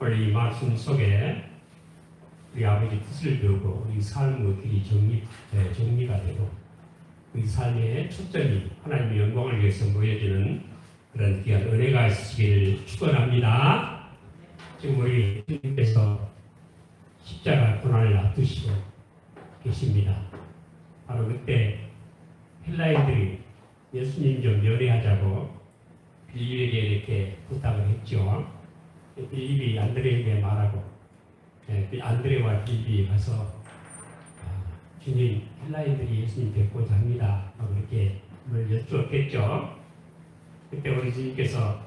오늘 이 말씀 속에 우리 아버지 뜻을 배우고 우리 삶의 길이 정리, 네, 정리가 되고 우리 삶의 초점이 하나님의 영광을 위해서 모여지는 그런 귀한 은혜가 있으시기를 축원합니다. 지금 우리 주님께서 십자가 고난을 앞두시고 계십니다. 바로 그때 헬라인들이 예수님 좀 면회하자고 빌립에게 이렇게 부탁을 했죠. 빌립이 안드레에게 말하고 예, 안드레와 빌립이 가서 아, 주님 헬라인들이 예수님 뵙고자 합니다. 뭘 여쭈었겠죠. 그때 우리 주님께서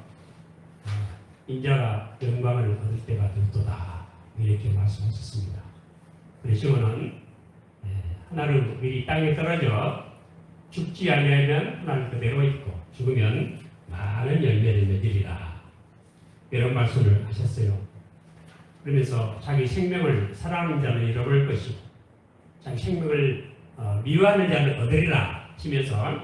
아, 인자가 영광을 얻을 때가 됐도다 이렇게 말씀하셨습니다. 그러시면은 예, 하나는 미리 땅에 떨어져 죽지 아니하면 하나는 그대로 있고 죽으면 많은 열매를 맺으리라 이런 말씀을 하셨어요. 그러면서 자기 생명을 사랑하는 자는 잃어버릴 것이고 자기 생명을 어, 미워하는 자는 얻으리라 하시면서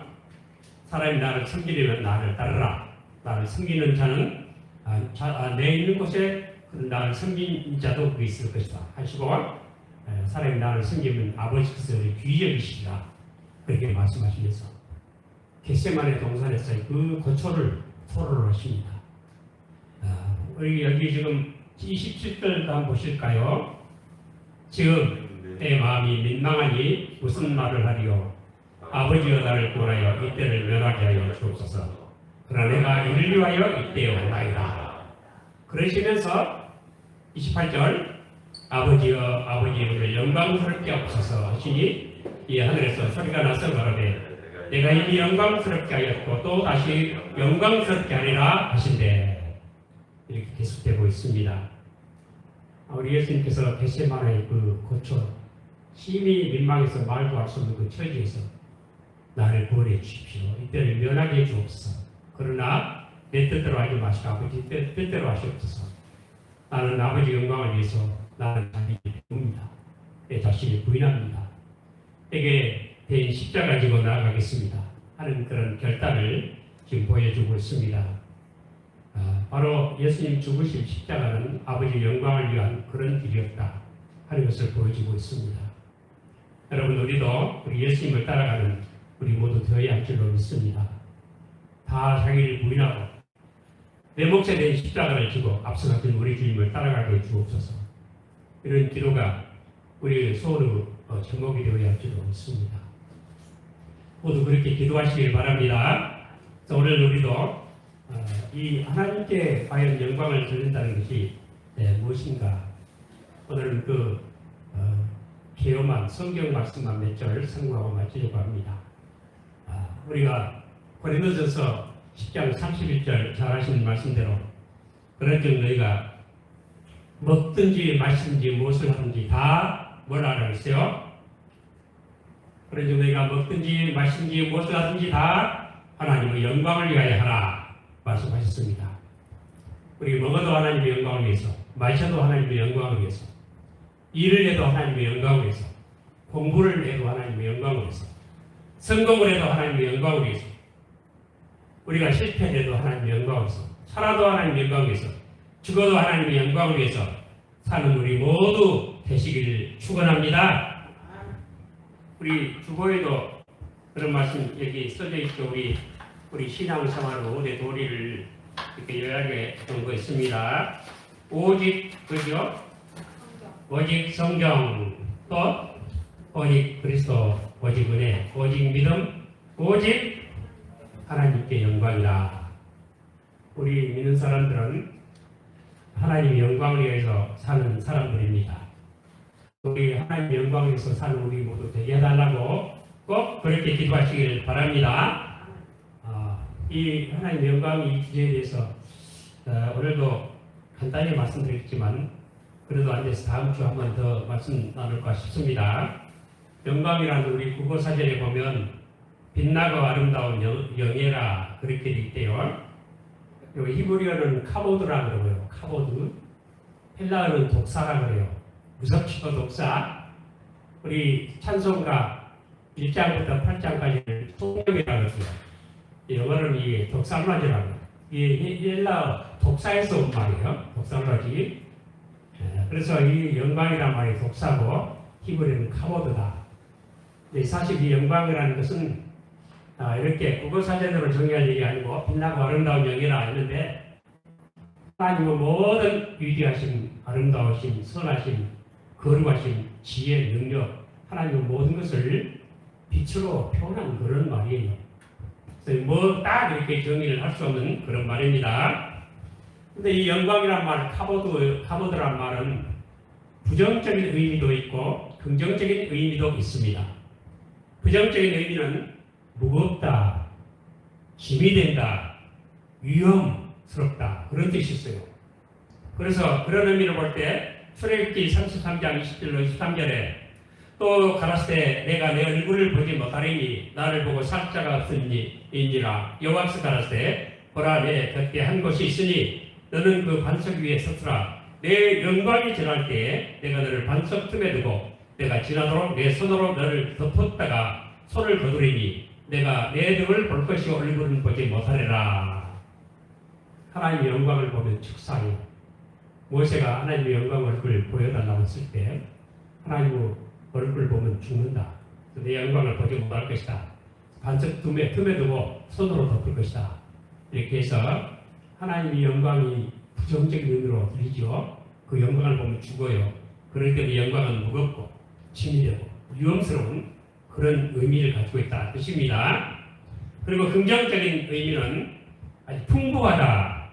사람이 나를 섬기려면 나를 따르라 나를 섬기는 자는 아, 자, 아, 내 있는 곳에 그 나를 섬긴 자도 그 있을 것이다 하시고 에, 사람이 나를 섬기면 아버지께서 귀히 여기시리라 그렇게 말씀하시면서 겟세만의 동산에서 그 고초를 토로하십니다. 아, 우리 여기 지금 27절 한번 보실까요? 지금 내 마음이 민망하니 무슨 말을 하리요? 아버지여 나를 구하여 이때를 면하게 하여 주옵소서. 그러나 내가 이를 위하여 이때에 오나이다. 그러시면서 28절 아버지여 아버지 우리를 영광스럽게 하옵소서 하시니 이 하늘에서 소리가 나서 말하되 내가 이미 영광스럽게 하였고 또 다시 영광스럽게 하리라 하신대 이렇게 계속되고 있습니다. 우리 예수님께서 겟세마나의 그 고초 심히 민망해서 말도 할 수 없는 그 처지에서 나를 구원해 주십시오. 이때를 면하게 해 주옵소서. 그러나 내 뜻대로 하지 마시고 아버지 뜻, 뜻대로 하시옵소서. 나는 아버지 영광을 위해서 나는 자신이 부입니다. 내 자신이 부인합니다. 에게 대인 십자가 지고 나아가겠습니다. 하는 그런 결단을 지금 보여주고 있습니다. 아, 바로 예수님 죽으신 십자가는 아버지 영광을 위한 그런 길이었다 하는 것을 보여주고 있습니다. 여러분 우리도 우리 예수님을 따라가는 우리 모두 되어야 할 줄로 믿습니다. 다 자기를 부인하고 내 몫에 대한 십자가를 지고 앞서가던 우리 주님을 따라가게 주옵소서. 이런 기도가 우리 소원의 어, 제목이 되어야 할 줄로 믿습니다. 모두 그렇게 기도하시길 바랍니다. 자, 오늘 우리도 어, 이 하나님께 과연 영광을 돌린다는 것이 네, 무엇인가? 오늘 그 어, 개요만 성경 말씀만 몇 절 성공하고 마치려고 합니다. 아, 우리가 고린도전서 10장 31절 잘 아시는 말씀대로 그런즉 너희가 먹든지 마시든지 무엇을 하든지 다 뭘 하라고 했어요? 그런즉 너희가 먹든지 마시든지 무엇을 하든지 다 하나님의 영광을 위하여 하라 말씀하셨습니다. 우리 먹어도 하나님의 영광을 위해서 마셔도 하나님의 영광을 위해서 일을 해도 하나님의 영광을 위해서 공부를 해도 하나님의 영광을 위해서 성공을 해도 하나님의 영광을 위해서 우리가 실패해도 하나님의 영광을 위해서 살아도 하나님의 영광을 위해서 죽어도 하나님의 영광을 위해서 사는 우리 모두 되시기를 축원합니다. 우리 주보에도 그런 말씀 여기 써져 있죠. 우리 우리 신앙생활로 내 도리를 이렇게 요약해 놓은 거 있습니다. 오직 그죠? 오직 성경 또 오직 그리스도 오직 은혜 오직 믿음 오직 하나님께 영광이라. 우리 믿는 사람들은 하나님의 영광을 위해서 사는 사람들입니다. 우리 하나님의 영광을 위해서 사는 우리 모두 되게 해달라고 꼭 그렇게 기도하시길 바랍니다. 아, 이 하나님의 영광 이 주제에 대해서 어, 오늘도 간단히 말씀드렸지만 그래도 앉아서 다음 주 한 번 더 말씀 나눌까 싶습니다. 영광이라는 우리 국어 사전에 보면 빛나고 아름다운 영, 영예라 그렇게 돼 있대요. 여기 히브리어는 카보드라 그러고요. 카보드. 헬라어는 독사라 그래요. 무섭지도 독사. 우리 찬송가 1장부터 8장까지는 통역이라고 그러고요. 영어는 이 독살라지라고. 이 헬라어 독사에서 온 말이에요. 독살라지. 말입니다. 그래서 이 영광이란 말이 독사고 히브리는 카보드다. 사실 이 영광이라는 것은 아, 이렇게 국어 사전으로 정의할 얘기 아니고 빛나고 아름다운 영이라 했는데 하나님은 모든 위대하신 아름다우신 선하신 거룩하신 지혜 능력 하나님은 모든 것을 빛으로 표현한 그런 말이에요. 그래서 뭐딱 이렇게 정의를 할 수 없는 그런 말입니다. 근데 이 영광이란 말, 카보드, 카보드란 말은 부정적인 의미도 있고 긍정적인 의미도 있습니다. 부정적인 의미는 무겁다, 힘이 된다, 위험스럽다 그런 뜻이 있어요. 그래서 그런 의미로 볼 때 출애굽기 33장 20절로 23절에 또 가라사대 내가 내 얼굴을 보지 못하리니 나를 보고 살자가 없으니이니라. 여호와께서 가라사대 보라 내 곁에 한 곳이 있으니 너는 그 반석 위에 서투라. 내 영광이 지날 때에 내가 너를 반석 틈에 두고 내가 지나도록 내 손으로 너를 덮었다가 손을 거두리니 내가 내 등을 볼 것이요 얼굴은 보지 못하리라. 하나님의 영광을 보면 축사해요 모세가 하나님의 영광 얼굴을 보여달라고 했을 때 하나님 얼굴 보면 죽는다. 내 영광을 보지 못할 것이다. 반석 틈에, 틈에 두고 손으로 덮을 것이다. 이렇게 해서 하나님의 영광이 부정적인 의미로 들리죠. 그 영광을 보면 죽어요. 그렇기 때문에 영광은 무겁고 치밀하고 위험스러운 그런 의미를 가지고 있다. 뜻입니다. 그리고 긍정적인 의미는 아주 풍부하다,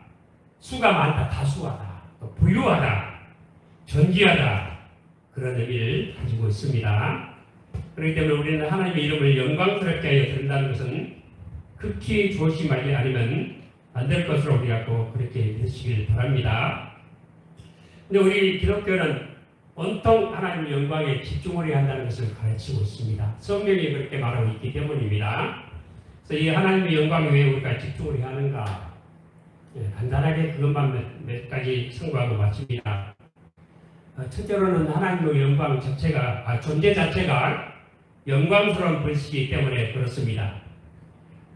수가 많다, 다수하다, 또 부유하다, 전지하다 그런 의미를 가지고 있습니다. 그렇기 때문에 우리는 하나님의 이름을 영광스럽게 하여 드린다는 것은 극히 조심하지 않으면 안 될 것으로 우리가 꼭 그렇게 믿으시길 바랍니다. 근데 우리 기독교는 온통 하나님 영광에 집중을 해야 한다는 것을 가르치고 있습니다. 성경이 그렇게 말하고 있기 때문입니다. 그래서 이 하나님의 영광에 왜 우리가 집중을 해야 하는가? 예, 간단하게 그것만 몇, 몇 가지 선고하고 마칩니다. 어, 첫째로는 하나님의 영광 자체가, 아, 존재 자체가 영광스러운 것이기 때문에 그렇습니다.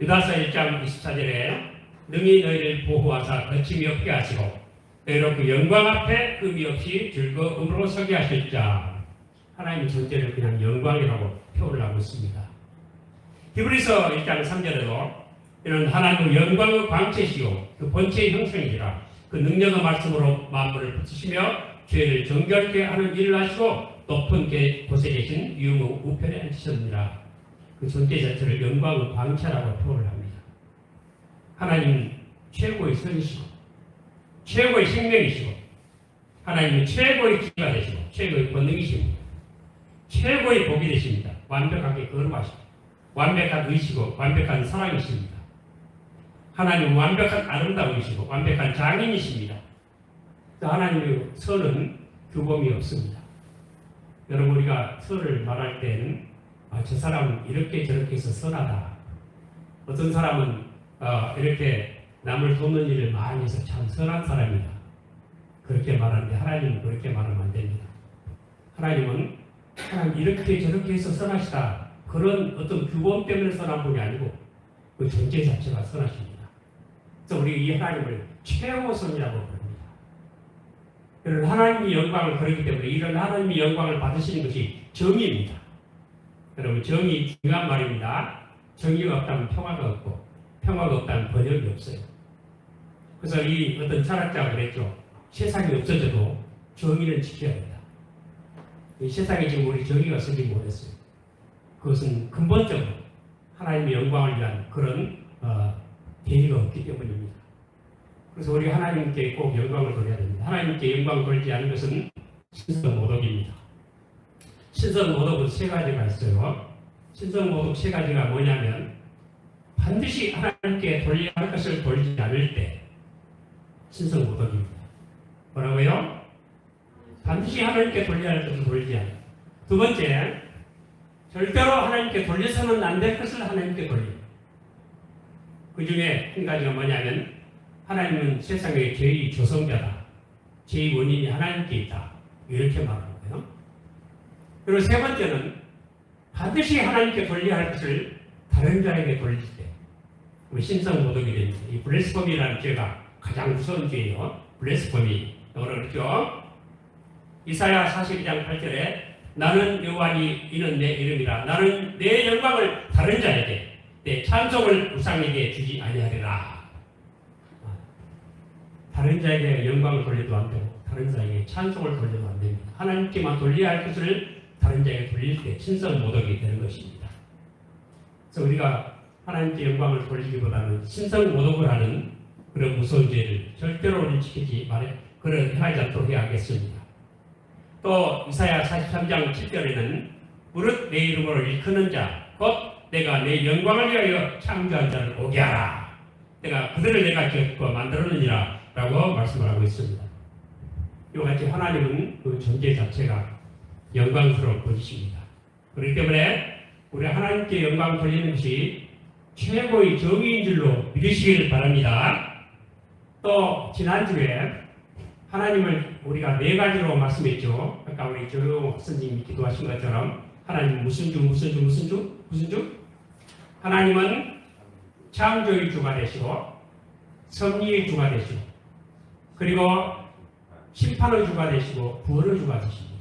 유다서 1장 24절에 능히 너희를 보호하사 거침이 없게 하시고 너희로 그 영광 앞에 흠이 없이 즐거움으로 서게 하실 자 하나님의 존재를 그냥 영광이라고 표현을 하고 있습니다. 히브리서 1장 3절에도 이런 하나님의 영광의 광채시요 그 본체의 형성이라 그 능력의 말씀으로 만물을 붙이시며 죄를 정결케 하는 일을 하시고 높은 곳에 계신 유무 우편에 앉히셨느니라 그 존재 자체를 영광의 광채라고 표현을 합니다. 하나님 최고의 선이시고 최고의 생명이시고 하나님은 최고의 기가 되시고 최고의 권능이십니다. 최고의 복이 되십니다. 완벽하게 거룩하시고 완벽한 의시고 완벽한 사랑이십니다. 하나님은 완벽한 아름다움이시고 완벽한 장인이십니다. 하나님의 선은 규범이 없습니다. 여러분 우리가 선을 말할 때는 아, 저 사람은 이렇게 저렇게 해서 선하다. 어떤 사람은 어, 이렇게 남을 돕는 일을 많이 해서 참 선한 사람이다. 그렇게 말하는데 하나님은 그렇게 말하면 안 됩니다. 하나님은 하나님 이렇게 저렇게 해서 선하시다. 그런 어떤 규범 때문에 선한 분이 아니고 그 존재 자체가 선하십니다. 그래서 우리 이 하나님을 최고 선이라고 부릅니다. 이런 하나님의 영광을 그러기 때문에 이런 하나님의 영광을 받으시는 것이 정의입니다. 여러분 정의 중요한 말입니다. 정의가 없다면 평화가 없고 평화가 없다는 번역이 없어요. 그래서 이 어떤 철학자가 그랬죠. 세상이 없어져도 정의를 지켜야 된다. 이 세상에 지금 우리 정의가 생기지 못했어요. 그것은 근본적으로 하나님의 영광을 위한 그런 어, 대의가 없기 때문입니다. 그래서 우리 하나님께 꼭 영광을 돌려야 됩니다. 하나님께 영광을 돌리지 않은 것은 신성 모독입니다. 신성 모독은 세 가지가 있어요. 신성 모독 세 가지가 뭐냐면 반드시 하나님께 돌려야 할 것을 돌리지 않을 때 신성 모독입니다. 뭐라고요? 반드시 하나님께 돌려야 할 것을 돌리지 않아요. 두 번째, 절대로 하나님께 돌려서는 안 될 것을 하나님께 돌려요. 그 중에 한 가지가 뭐냐면 하나님은 세상의 죄의 조성자다. 죄의 원인이 하나님께 있다. 이렇게 말하는 거예요. 그리고 세 번째는 반드시 하나님께 돌려야 할 것을 다른 자에게 돌릴 때 우리 신성 모독이 됩니다. 이 블레스폼이라는 죄가 가장 무서운 죄예요. 블레스폼이 그렇죠. 이사야 42장 8절에 나는 여호와니 이는 내 이름이라 나는 내 영광을 다른 자에게 내 찬송을 우상에게 주지 아니하리라 다른 자에게 영광을 돌려도 안 되고 다른 자에게 찬송을 돌려도 안 됩니다. 하나님께만 돌려야 할 것을 다른 자에게 돌릴 때 신성 모독이 되는 것입니다. 그래서 우리가 하나님께 영광을 돌리기보다는 신성 모독을 하는 그런 무서운 죄를 절대로 우리 지키지 말해 그런 행하지 않도록 해야 하겠습니다. 또 이사야 43장 7절에는 무릇 내 이름으로 일컫는 자, 곧 내가 내 영광을 위하여 창조한 자를 오게 하라. 내가 그들을 내가 지었고 만들었느니라 라고 말씀을 하고 있습니다. 이와 같이 하나님은 그 존재 자체가 영광스러운 분이십니다. 그렇기 때문에 우리 하나님께 영광 돌리는 것이 최고의 정의인 줄로 믿으시길 바랍니다. 또 지난주에 하나님을 우리가 네 가지로 말씀했죠. 아까 우리 조용 선생님이 기도하신 것처럼 하나님 무슨 주 무슨 주 무슨 주 무슨 주 하나님은 창조의 주가 되시고 섭리의 주가 되시고 그리고 심판의 주가 되시고 부활의 주가 되십니다.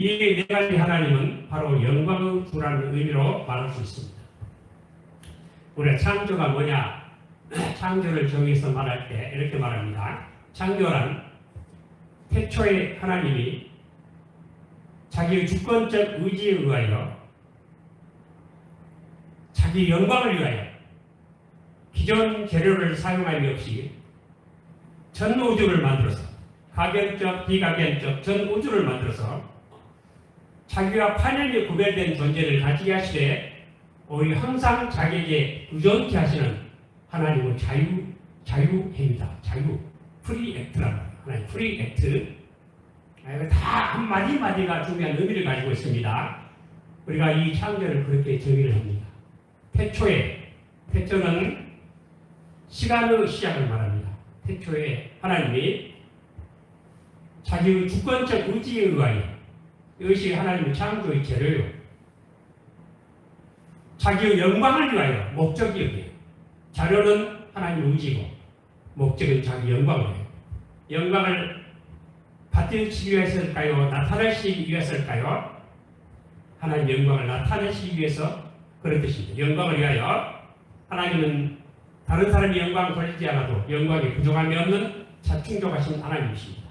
이 네 가지 하나님은 바로 영광의 주라는 의미로 말할 수 있습니다. 우리가 창조가 뭐냐? 창조를 정의해서 말할 때 이렇게 말합니다. 창조란 태초에 하나님이 자기의 주권적 의지에 의하여 자기 영광을 위하여 기존 재료를 사용함이 없이 전 우주를 만들어서 가견적, 비가견적 전 우주를 만들어서 자기와 판연히 구별된 존재를 가지게 하시되 오히려 항상 자기에게 의존케 하시는 하나님의 자유, 자유행위다. 자유, 프리 액트란 말이에요. 하나님 프리 액트. 다 한마디 마디가 중요한 의미를 가지고 있습니다. 우리가 이 창조를 그렇게 정의를 합니다. 태초에, 태초는 시간의 시작을 말합니다. 태초에 하나님이 자기의 주권적 의지에 의하여 이것이 하나님의 창조의 재료요. 자기의 영광을 위하여 목적이 여기에요. 자료는 하나님의 의지고 목적은 자기 영광이에요. 영광을 받들치기 위해서일까요? 나타내시기 위해서일까요? 하나님 영광을 나타내시기 위해서 그런 뜻입니다. 영광을 위하여 하나님은 다른 사람이 영광을 돌리지 않아도 영광이 부족함이 없는 자충족하신 하나님이십니다.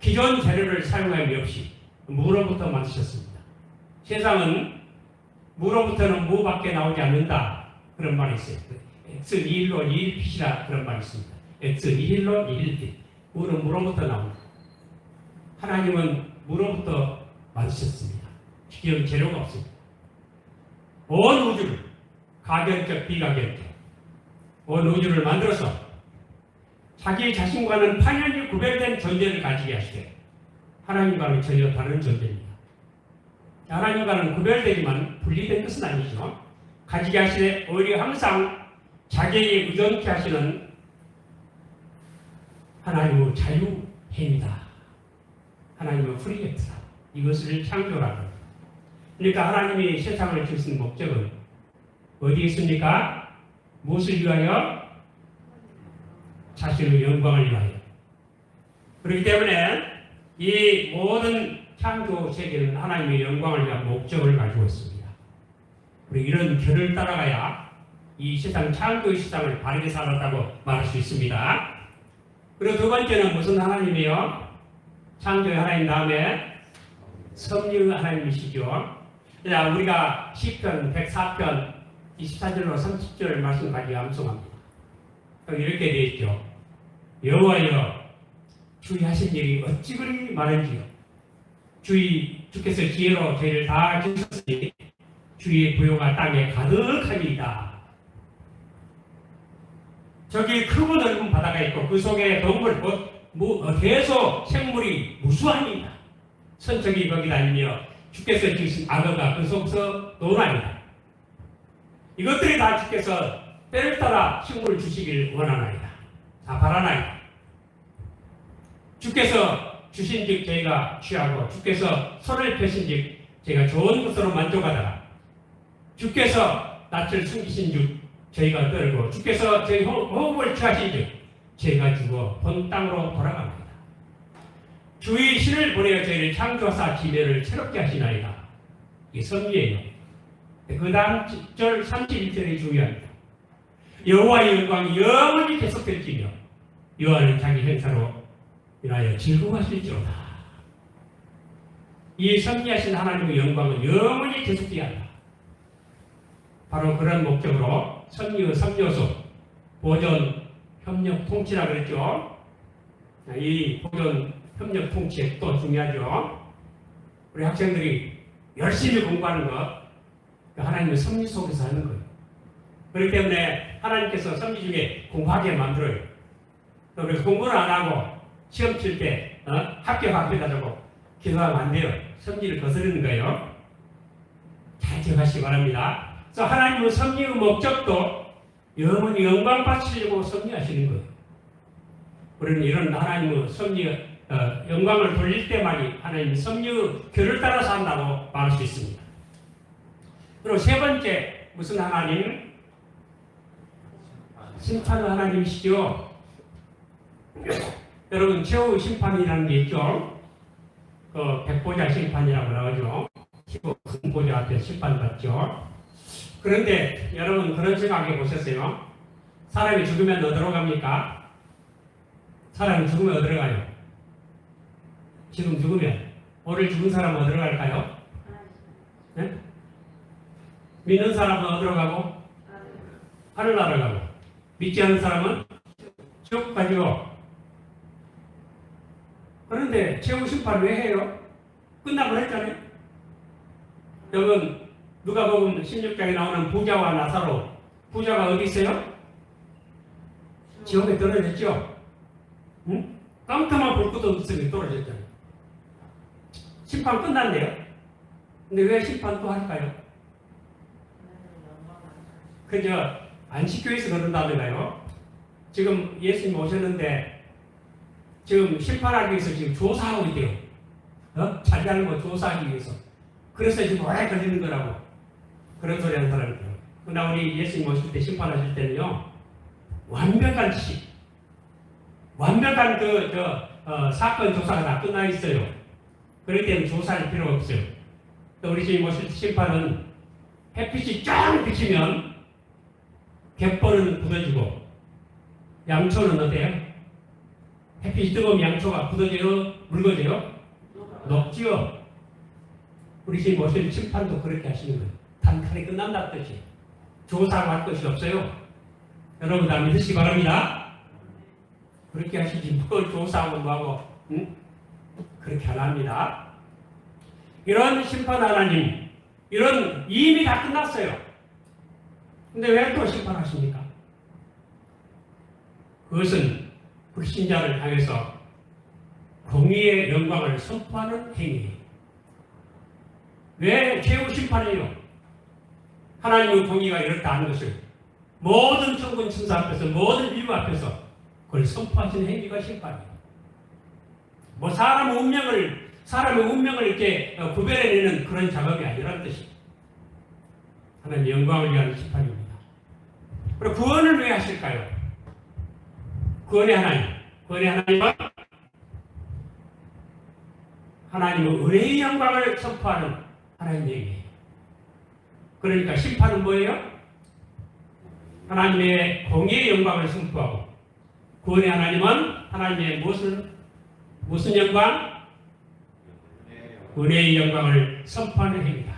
기존 재료를 사용함이 없이 무로부터 만드셨습니다. 세상은 무로부터는 무밖에 나오지 않는다. 그런 말이 있어요. X 니힐로 니힐핏이라 그런 말이 있습니다. X 니힐로 니힐핏. 무는 무로부터 나옵니다. 하나님은 무로부터 만드셨습니다. 기존 재료가 없습니다. 온 우주를 가견적 비가견적 온 우주를 만들어서 자기 자신과는 판연히 구별된 존재를 가지게 하시되 하나님과는 전혀 다른 존재입니다. 하나님과는 구별되지만 분리된 것은 아니죠. 가지게 하시되 오히려 항상 자기에게 의존케 하시는 하나님의 자유행위다. 하나님의 프리액트다. 이것을 합니다. 그러니까 하나님이 세상을 지으신 목적은 어디에 있습니까? 무엇을 위하여? 자신의 영광을 위하여. 그렇기 때문에 이 모든 창조 세계는 하나님의 영광을 위한 목적을 가지고 있습니다. 그리고 이런 결을 따라가야 이 세상 창조의 세상을 바르게 살았다고 말할 수 있습니다. 그리고 두 번째는 무슨 하나님이요? 창조의 하나님 다음에 섭리의 하나님이시죠. 자, 우리가 10편, 104편, 24절로 30절 말씀까지 암송합니다. 이렇게 되어 있죠. 여호와여 주의 하신 일이 어찌 그리 많은지요. 주의 주께서 지혜로 저희를 다 주셨으니 주의 부요가 땅에 가득하니이다. 저기 크고 넓은 바다가 있고 그 속에 동물 곧 뭐, 대소 생물이 무수합니다. 선척이 거기 다니며 주께서 주신 악어가 그 속에서 노나이다. 이것들이 다 주께서 때를 따라 식물을 주시길 원하나이다. 다 바라나이다. 주께서 주신 즉 저희가 취하고 주께서 손을 펴신 즉 저희가 좋은 것으로 만족하다가 주께서 낯을 숨기신 즉 저희가 떨고 주께서 저희 호흡을 취하신 즉 저희가 죽어 본 땅으로 돌아갑니다. 주의 신을 보내어 저희를 창조하사 지면을 새롭게 하시나이다. 이게 섭리예요. 그 다음 절 31절이 중요합니다. 여호와의 영광이 영원히 계속될지며 여호와는 자기 행사로 인하여 즐거워하실지로다. 이 섭리하신 하나님의 영광은 영원히 계속되어야 한다. 바로 그런 목적으로 섭리의 3요소 보존, 협력, 통치라 그랬죠. 이 보존, 협력, 통치 또 중요하죠. 우리 학생들이 열심히 공부하는 것, 그 하나님의 섭리 속에서 하는 거예요. 그렇기 때문에 하나님께서 섭리 중에 공부하게 만들어요. 또 그래서 공부를 안 하고 시험 칠때 어? 합격 합격하자고 기도하면 안 돼요. 섭리를 거스르는 거예요. 잘 기억하시기 바랍니다. 그래서 하나님의 섭리의 목적도 영원히 영광 바치려고 섭리하시는 거예요. 우리는 이런 하나님의 섭리 어, 영광을 돌릴 때만이 하나님의 섭리의 결을 따라서 한다고 말할 수 있습니다. 그리고 세 번째 무슨 하나님? 심판의 하나님이시죠. 여러분 최후 심판이라는 게 있죠. 그 백보자 심판이라고 나오죠. 최후 큰 보좌 앞에 심판받죠. 그런데 여러분 그런 생각해 보셨어요? 사람이 죽으면 어디로 갑니까? 사람이 죽으면 어디로 가요? 지금 죽으면 오늘 죽은 사람은 어디로 갈까요? 네? 믿는 사람은 어디로 가고? 하늘나라 가고 믿지 않는 사람은 지옥 가죠. 그런데 최후 심판 왜 해요? 끝나고 했잖아요. 여러분 누가 보면 16장에 나오는 부자와 나사로 부자가 어디 있어요? 지옥에 떨어졌죠. 응? 깜깜한 불꽃 없으면 떨어졌잖아요. 심판 끝났네요. 근데 왜 심판 또 할까요? 그저 안식교에서 그런다는가요? 지금 예수님 오셨는데 지금 심판하기 위해서 지금 조사하고 있대요. 어? 자기하는 거 조사하기 위해서. 그래서 지금 오래 걸리는 거라고. 그런 소리 하는 사람이 있어요. 그러나 우리 예수님 오실 때 심판하실 때는요. 완벽한 시 완벽한 그, 저, 어, 사건 조사가 다 끝나 있어요. 그럴 때는 조사할 필요가 없어요. 또 우리 주님 오실 때 심판은 햇빛이 쫙 비치면 갯벌은 굳어지고 양초는 어때요? 햇빛이 뜨거우면 양초가 굳어져요? 묽어져요? 녹지요? 우리 주님 오실 심판도 그렇게 하시는 거예요. 단칼에 끝난다 뜻이 조사할 것이 없어요. 여러분 다 믿으시기 바랍니다. 그렇게 하시지 뭘 조사하고 뭐하고 응? 그렇게 안 합니다. 이런 심판 하나님 이런 이미 다 끝났어요. 근데 왜 또 심판하십니까? 그것은 불신자를 향해서 공의의 영광을 선포하는 행위예요. 왜 최후 심판이에요? 하나님의 공의가 이렇다는 것을 모든 천군 천사 앞에서 모든 인류 앞에서 그걸 선포하시는 행위가 심판이에요. 뭐 사람의 운명을 사람의 운명을 이렇게 어, 구별해내는 그런 작업이 아니라는 뜻이 하나님 영광을 위한 심판입니다. 그리고 구원을 왜 하실까요? 구원의 하나님, 구원의 하나님은 하나님의 은혜의 영광을 선포하는 하나님 얘기예요. 그러니까 심판은 뭐예요? 하나님의 공의의 영광을 선포하고 구원의 하나님은 하나님의 무슨 무슨 영광? 은혜의 영광을 선포하는 행위다.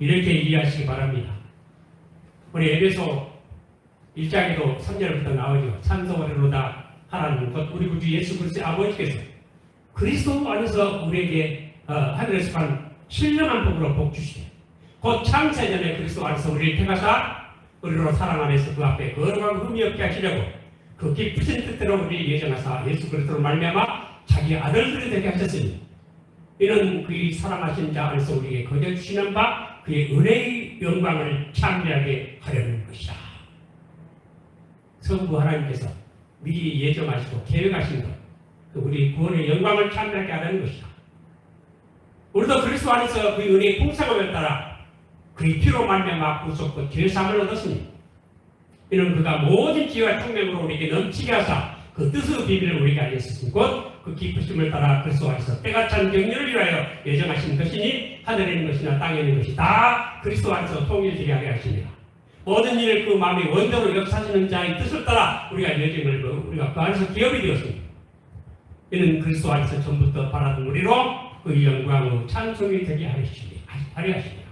이렇게 이해하시기 바랍니다. 우리 에베소 1장에도 3절부터 나오죠. 찬송하리로다 하나님 곧 우리 구주 예수 그리스도의 아버지께서 그리스도 안에서 우리에게 어, 하늘에서 한 신령한 복으로 복 주시되 곧 창세전에 그리스도 안에서 우리를 택하사 우리로 사랑 안에서 그 앞에 거룩하고 흠이 없게 하시려고 그 깊으신 뜻대로 우리 예정하사 예수 그리스도로 말미암아 자기 아들들이 되게 하셨으니 이는 그의 사랑하신 자 안에서 우리에게 거저 주시는 바 그의 은혜의 영광을 찬미하게 하려는 것이다. 성부 하나님께서 미리 예정하시고 계획하신 것, 그 우리 구원의 영광을 찬미하게 하려는 것이다. 우리도 그리스도 안에서 그의 은혜의 풍성함을 따라 그의 피로 말미암아 구속과 죄사함을 얻었으니 이는 그가 모든 지혜와 총명으로 우리에게 넘치게 하사 그 뜻의 비밀을 우리에게 알렸으니 곧그 기쁘심을 따라 그리스도 안에서 때가 찬 경륜을 위하여 예정하신 것이니 하늘에 있는 것이나 땅에 있는 것이 다 그리스도 안에서 통일되게 하게 하십니다. 모든 일을 그 마음의 원대로 역사하시는 자의 뜻을 따라 우리가 여정을 그- 우리가 그 안에서 기업이 되었습니다. 이는 그리스도 안에서 전부터 바라던 우리로 그 영광의 찬송이 되게 하십니다. 하려 하십니다.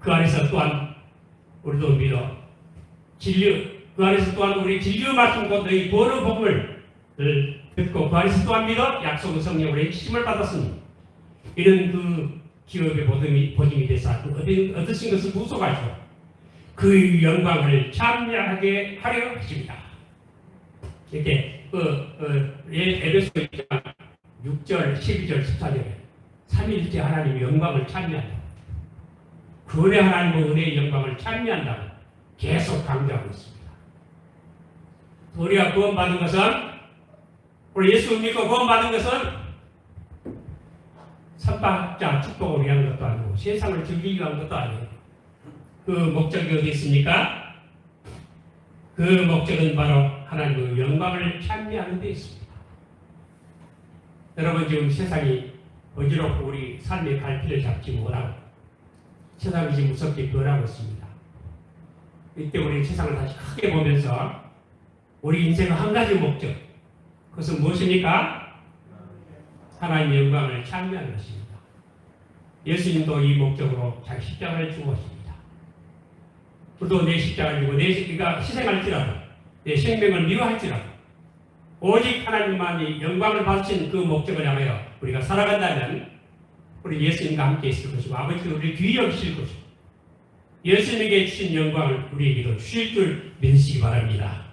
그 안에서 또한 우리도 믿어 진리 그 안에서 또한 우리 진리의 말씀과 너희 보는 복음을 듣고 그 안에서 또한 믿어 약속의 성령으로 힘을 받았습니다. 이런 그 기업의 보증이, 돼서 그 얻으신 것을 무속하시고 그 영광을 참여하게 하려 하십니다. 이렇게 그 어, 예, 에베소 1장 6절, 12절, 14절에 삼일째 하나님의 영광을 참여한다. 그 은혜 하나님의 은혜의 영광을 참여한다고 계속 강조하고 있습니다. 우리가 구원받은 것은 우리 예수 믿고 구원받은 것은 선박자 축복을 위한 것도 아니고 세상을 즐기기 위한 것도 아니에요. 그 목적이 어디 있습니까? 그 목적은 바로 하나님의 영광을 찬미하는 데 있습니다. 여러분 지금 세상이 어지럽고 우리 삶의 갈피를 잡지 못하고 세상이 지금 무섭게 변하고 있습니다. 이때 우리 세상을 다시 크게 보면서 우리 인생의 한 가지 목적 그것은 무엇입니까? 하나님의 영광을 찬미하는 것입니다. 예수님도 이 목적으로 자기 십자가를 주었습니다. 우리도 내 십자가를 지고 내 십자가 희생할지라도 내 생명을 미워할지라도 오직 하나님만이 영광을 받으신 그 목적을 향하여 우리가 살아간다면 우리 예수님과 함께 있을 것이고 아버지도 우리를 귀히 여기실 것이고 예수님에게 주신 영광을 우리에게도 주실 줄 믿으시기 바랍니다.